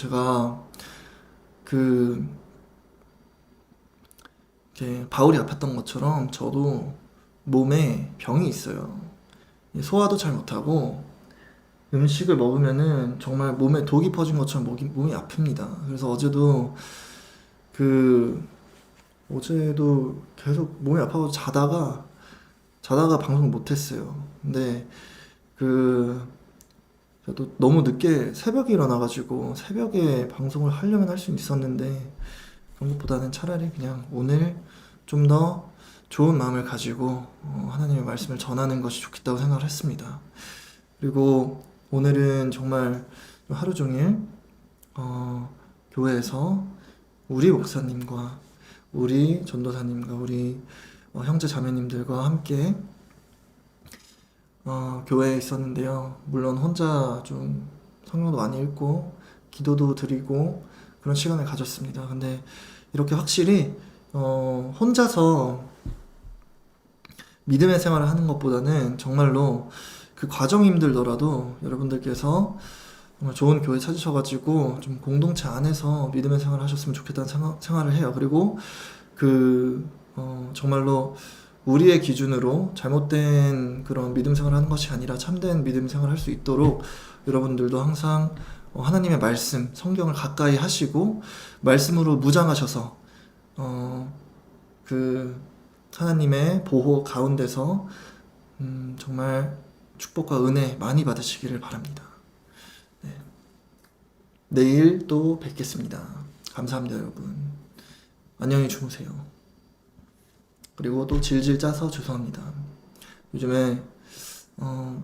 제가 그 이렇게 바울이 아팠던 것처럼 저도 몸에 병이 있어요. 소화도 잘 못하고 음식을 먹으면은 정말 몸에 독이 퍼진 것처럼 몸이, 몸이 아픕니다. 그래서 어제도 그 어제도 계속 몸이 아파서 자다가 자다가 방송 못했어요. 근데 그 저도 너무 늦게 새벽에 일어나가지고 새벽에 방송을 하려면 할 수 있었는데 그런 것보다는 차라리 그냥 오늘 좀 더 좋은 마음을 가지고 어, 하나님의 말씀을 전하는 것이 좋겠다고 생각을 했습니다. 그리고 오늘은 정말 하루 종일 어, 교회에서 우리 목사님과 우리 전도사님과 우리 어, 형제 자매님들과 함께 어, 교회에 있었는데요. 물론 혼자 좀 성경도 많이 읽고 기도도 드리고 그런 시간을 가졌습니다. 근데 이렇게 확실히 어, 혼자서 믿음의 생활을 하는 것보다는 정말로 그 과정이 힘들더라도 여러분들께서 좋은 교회 찾으셔가지고 좀 공동체 안에서 믿음의 생활을 하셨으면 좋겠다는 생각, 생각을 해요. 그리고 그 어, 정말로 우리의 기준으로 잘못된 그런 믿음 생활을 하는 것이 아니라 참된 믿음 생활을 할수 있도록 여러분들도 항상 어, 하나님의 말씀, 성경을 가까이 하시고 말씀으로 무장하셔서 어, 그 하나님의 보호 가운데서 음, 정말 축복과 은혜 많이 받으시기를 바랍니다. 네. 내일 또 뵙겠습니다. 감사합니다, 여러분. 안녕히 주무세요. 그리고 또 질질 짜서 죄송합니다. 요즘에 어,